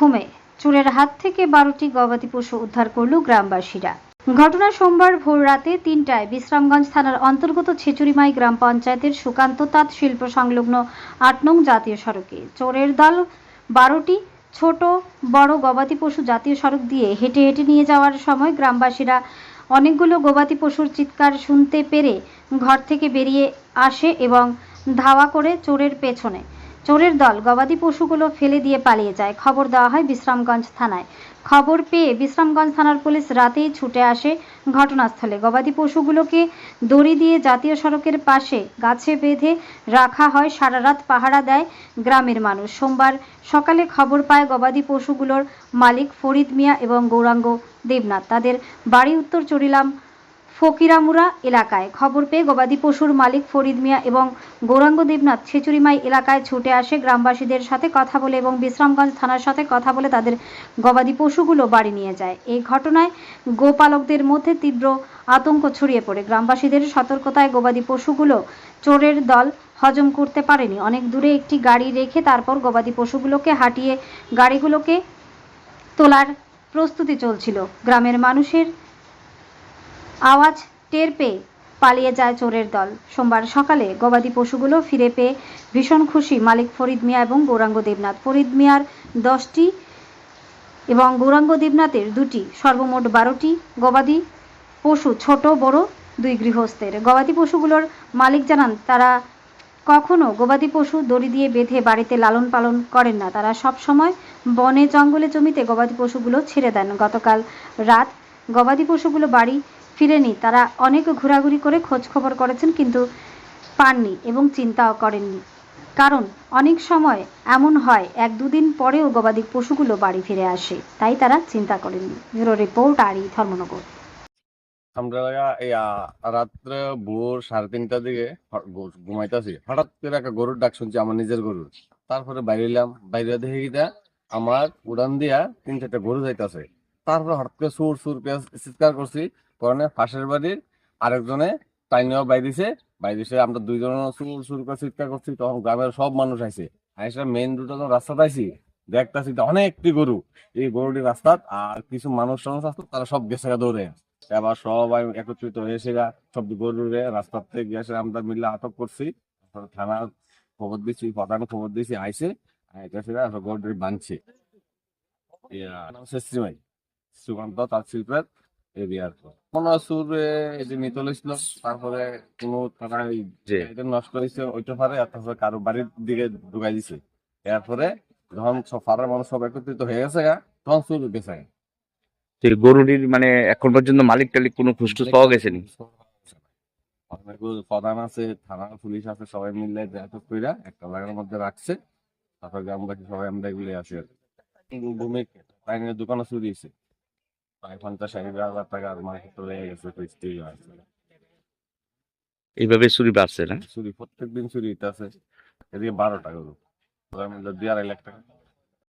ঘুমে চোরের হাত থেকে বারোটি গবাদি পশু উদ্ধার করল গ্রামবাসীরা। ঘটনা সোমবার ভোর রাতে তিনটায় বিশ্রামগঞ্জ থানার অন্তর্গত ছেচুরিমাই গ্রাম পঞ্চায়েতের সুকান্ত তাঁত শিল্প সংলগ্ন আট নং জাতীয় সড়কে চোরের দল বারোটি ছোট বড় গবাদি পশু জাতীয় সড়ক দিয়ে হেঁটে হেঁটে নিয়ে যাওয়ার সময় গ্রামবাসীরা অনেকগুলো গবাদি পশুর চিৎকার শুনতে পেরে ঘর থেকে বেরিয়ে আসে এবং ধাওয়া করে চোরের পেছনে। চোরের দল গবাদি পশুগুলো ফেলে দিয়ে পালিয়ে যায়। খবর দেওয়া হয় বিশ্রামগঞ্জ থানায়। খবর পেয়ে বিশ্রামগঞ্জ থানার পুলিশ রাতেই ছুটে আসে ঘটনাস্থলে। গবাদি পশুগুলোকে দড়ি দিয়ে জাতীয় সড়কের পাশে গাছে বেঁধে রাখা হয় সারা রাত পাহারা দেয় গ্রামের মানুষ। সোমবার সকালে খবর পায় গবাদি পশুগুলোর মালিক ফরিদ মিয়া এবং গৌরাঙ্গ দেবনাথ। তাদের বাড়ি উত্তর চরিলাম ফকিরামুরা এলাকায়। খবর পেয়ে গবাদি পশুর মালিক ফরিদ মিয়া এবং গৌরাঙ্গ দেবনাথ ছেচুরিমাই এলাকায় ছুটে আসে গ্রামবাসীদের সাথে কথা বলে এবং বিশ্রামগঞ্জ থানার সাথে কথা বলে তাদের গবাদি পশুগুলো বাড়ি নিয়ে যায়। এই ঘটনায় গোপালকদের মধ্যে তীব্র আতঙ্ক ছড়িয়ে পড়ে। গ্রামবাসীদের সতর্কতায় গবাদি পশুগুলো চোরের দল হজম করতে পারেনি। অনেক দূরে একটি গাড়ি রেখে তারপর গবাদি পশুগুলোকে হাঁটিয়ে গাড়িগুলোকে তোলার প্রস্তুতি চলছিল। গ্রামের মানুষের আওয়াজ টের পেয়ে পালিয়ে যায় চোরের দল। সোমবার সকালে গবাদি পশুগুলো ফিরে পেয়ে ভীষণ খুশি মালিক ফরিদ মিয়া এবং গৌরাঙ্গ দেবনাথ। ফরিদ মিয়ার দশটি এবং গৌরাঙ্গ দেবনাথের দুটি, সর্বমোট বারোটি গবাদি পশু, ছোট, বড় দুই গৃহস্থের। গবাদি পশুগুলোর মালিক জানান, তারা কখনো গবাদি পশু দড়ি দিয়ে বেঁধে বাড়িতে লালন পালন করেন না। তারা সব সময় বনে জঙ্গলে জমিতে গবাদি পশুগুলো ছেড়ে দেন। গতকাল রাত গবাদি পশুগুলো বাড়ি ফিরেনি। তারা অনেক ঘোরাঘুরি করে খোঁজ খবর করেছেন কিন্তু পাননি এবং চিন্তাও করেননি। কারণ অনেক সময় এমন হয়, এক দুদিন পরেও গবাদি পশুগুলো বাড়ি ফিরে আসে। তাই তারা চিন্তা করেননি। ব্যুরো রিপোর্ট, আর ধর্মনগর। আমরা রাত্রে ভোর সাড়ে তিনটার দিকে ঘুমাইতেছি। হঠাৎ করে একটা গরুর ডাক শুনছি, আমার নিজের গরুর। তারপরে বাইরে এলাম, বাইরে দেখে গিয়ে আমার উড়ান দিয়া তিন চারটা গরু যাইতাছে। তারপরে হঠাৎ করে সুর সুর করে চিৎকার করছি পরে ফাঁসের বাড়ির আরেকজনে টাইনেও বাইরেছে বাইরেছে আমরা দুইজন সুর সুর করে চিৎকার করছি, তখন গ্রামের সব মানুষ আইছে। আইসা মেইন রুটে যখন রাস্তাতে আইছি দেখতাছি অনেকটি গরু। এই গরুটি রাস্তাত আর কিছু মানুষ টানুষ আসতো তারা সব গেছে দৌড়ে। এবার সবাই একত্রিত হয়েছে সব গরুরে রাস্তার থেকে গেছে আমরা মিলে আটক করছি। থানার খবর দিছি, প্রধান খবর দিছি আইসে আইতেছে গরুটি বাঁধছে। শ্রীমাই। সুকান্ত তাঁত শিল্পের এরিয়ার মনে হয় সুরে এটি নিতে তারপরে কোনো তারা এটা নষ্ট হয়েছে ওইটা পারে তারপরে কারও বাড়ির দিকে ঢুকাই দিছে। এরপরে যখন সব মানুষ সব একত্রিত হয়ে গেছে গা তখন সুর গেছে। গরুটির মানে এখন পর্যন্ত মালিক টালিক কোনো খুশটুস পাওয়া গেছে নি? প্রধান আছে থানা পুলিশ আছে সবাই মিলে আটক কইরা একটা লাগার মধ্যে রাখছে তারপর গ্রামবাসী সবাই আমরা এগুলো আসি আর দোকানে চুরি হয়েছে। প্রায় পঞ্চাশ ষাট হাজার টাকার মার্কেট চলে গেছে তো স্ত্রী এইভাবে চুরি বাড়ছে না চুরি প্রত্যেক দিন চুরি আছে এদিকে বারো টাকা দুই আড়াই লাখ টাকা